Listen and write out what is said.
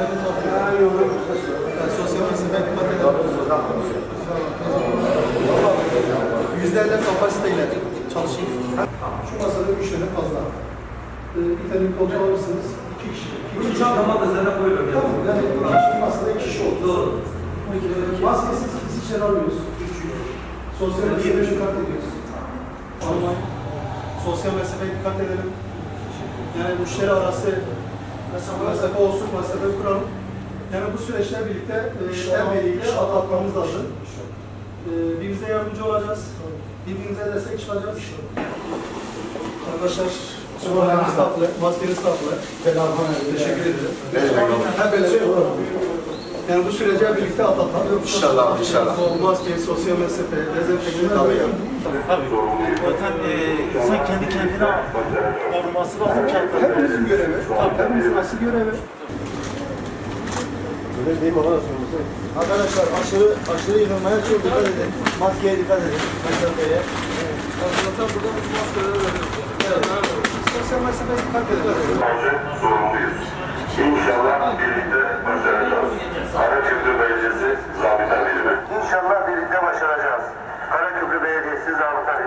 Yani sosyal elli kapasiteyle çalışın. Şu masada üç fazla. Bir tane koltuğu alırsınız. Kişi. İki kişi. Uçağlama da sana koyuyor. Yani iki kişi olur. Doğru. Maskesiz biz içeri almıyoruz. Sosyal mesafeye dikkat ediyoruz. Ama sosyal mesafeye dikkat edelim. Yani müşteri arası mesafe, mesafe olsun, mesafe kuralım. Yani bu süreçler birlikte e, el birliğiyle atlatmamız lazım. E, birbirimize yardımcı olacağız. Birbirimize destek çıkacağız. Arkadaşlar, Maskeniz tatlı, maskeniz tatlı. Teşekkür ederim. Hep böyle yani bu süreci hep birlikte atlatalım. İnşallah, inşallah. Maske, sosyal mesafe, dezenfektan tabii. Tabii. Zaten e, insan kendi kendine koruması lazım kendine. Hepimizin görevi. Hepimizin asıl görevi. Arkadaşlar aşırı aşırı yığılmaya çok dikkat edin. Maskeye dikkat edin. Mesafeye. Zaten burada bu maskeleri veriyoruz. Evet. Sosyal mesafeye dikkat edelim. Sorumluyuz. Adhikari